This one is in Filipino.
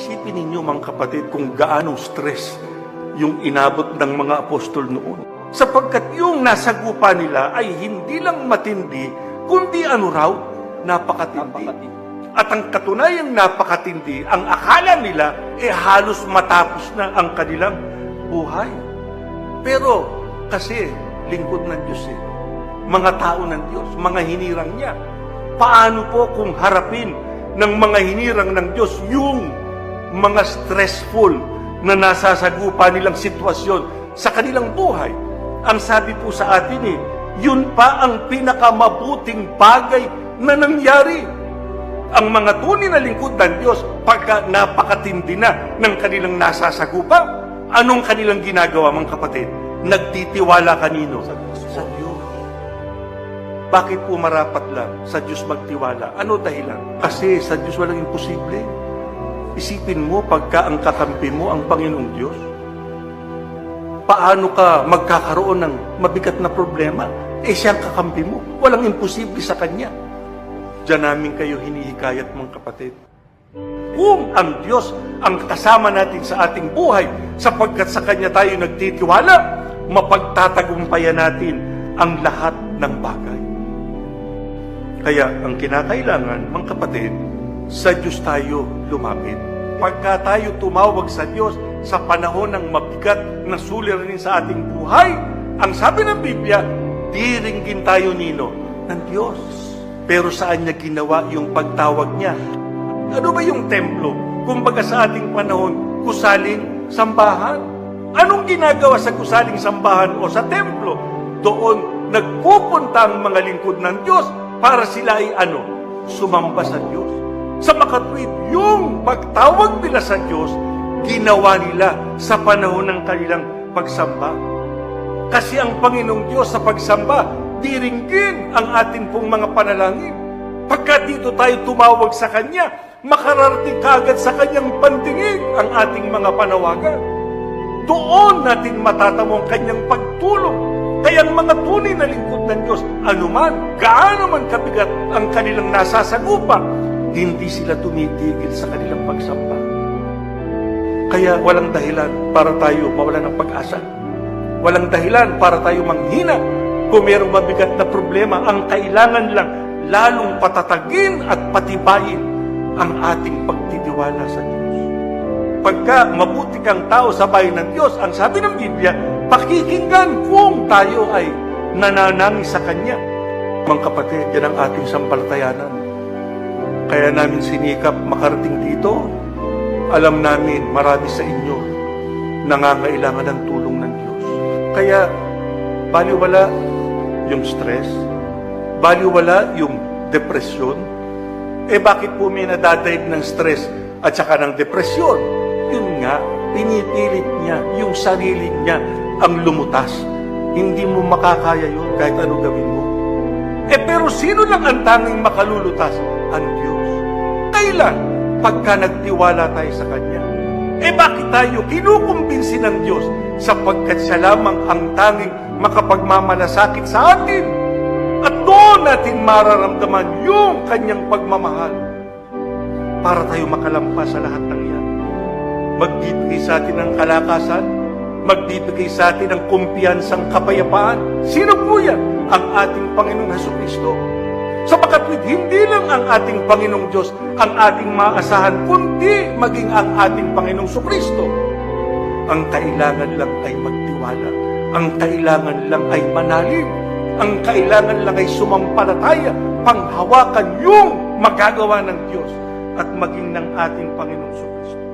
Isipin ninyo mga kapatid kung gaano stress yung inabot ng mga apostol noon. Sapagkat yung nasagupa nila ay hindi lang matindi, kundi ano raw, napakatindi. At ang katunayang napakatindi, ang akala nila, eh halos matapos na ang kanilang buhay. Pero kasi lingkod ng Diyos eh. Mga tao ng Diyos, mga hinirang niya. Paano po kung harapin ng mga hinirang ng Diyos yung mga stressful na nasasagupa nilang sitwasyon sa kanilang buhay? Ang sabi po sa atin eh, yun pa ang pinakamabuting bagay na nangyari ang mga tunay na lingkod ng Diyos pagka napakatindi na ng kanilang nasasagupa, anong kanilang ginagawa mga kapatid? Nagtitiwala kanino? Sa Diyos. Bakit po marapat lang sa Diyos magtiwala? Ano dahilan? Kasi sa Diyos walang imposible. Isipin mo pagka ang kakampi mo ang Panginoong Diyos. Paano ka magkakaroon ng mabigat na problema? Eh siya ang kakampi mo. Walang imposible sa Kanya. Diyan namin kayo hinihikayat mga kapatid. Kung ang Diyos ang kasama natin sa ating buhay, sapagkat sa Kanya tayo nagtitiwala, mapagtatagumpayan natin ang lahat ng bagay. Kaya ang kinakailangan, mga kapatid, sa Diyos tayo lumapit. Pagka tayo tumawag sa Diyos sa panahon ng mabigat na suliranin sa ating buhay, ang sabi ng Biblia, diringgin tayo nino ng Diyos. Pero saan niya ginawa yung pagtawag niya? Ano ba yung templo? Kumbaga sa ating panahon, kusaling sambahan. Anong ginagawa sa kusaling sambahan o sa templo? Doon nagpupunta ang mga lingkod ng Diyos para sila ay ano? Sumamba sa Diyos. Sa makatwid, yung pagtawag nila sa Diyos, ginawa nila sa panahon ng kanilang pagsamba. Kasi ang Panginoong Diyos sa pagsamba, diringgin ang atin pong mga panalangin. Pagka dito tayo tumawag sa Kanya, makararating kagad sa Kanyang pantingin ang ating mga panawagan. Doon natin matatamo ang Kanyang pagtulong. Kaya ang mga tunay na lingkod ng Diyos, anuman, gaano man kabigat ang kanilang nasasagupa, hindi sila tumitigil sa kanilang pagsamba. Kaya walang dahilan para tayo mawala ng pag-asa. Walang dahilan para tayo manghina. Kung mayroong mabigat na problema, ang kailangan lang lalong patatagin at patibayin ang ating pagtitiwala sa Diyos. Pagka mabuti kang tao sa bayan ng Diyos, ang sabi ng Biblia, pakikinggan kung tayo ay nananangis sa Kanya. Mga kapatid, yan ang ating sampalatayanan. Kaya namin sinikap makarating dito. Alam namin marami sa inyo nangangailangan ng tulong ng Diyos. Kaya baliwala yung stress, baliwala yung depresyon. Eh bakit po may nadadaig ng stress at saka ng depresyon? Yun nga, pinipilit niya yung sarili niya ang lumutas. Hindi mo makakaya yun kahit ano gawin mo. Eh pero sino lang ang tanging makalulutas? Ang Diyos. Kailan? Pagka nagtiwala tayo sa Kanya. Eh bakit tayo kinukumbinsi ng Diyos? Sapagkat siya lamang ang tanging makapagmamalasakit sa atin. At doon natin mararamdaman yung Kanyang pagmamahal. Para tayo makalampas sa lahat ng yan. Magbibigay sa atin ng kalakasan, magbibigay sa atin ng kumpiyansang kapayapaan. Sino po yan? Ang ating Panginoong Heso Kristo. Sa pakatwid, hindi lang ang ating Panginoong Diyos ang ating maasahan, kundi maging ang ating Panginoong Kristo. Ang kailangan lang ay magtiwala. Ang kailangan lang ay manalig. Ang kailangan lang ay sumampalataya, panghawakan yung magagawa ng Diyos at maging ng ating Panginoong Kristo.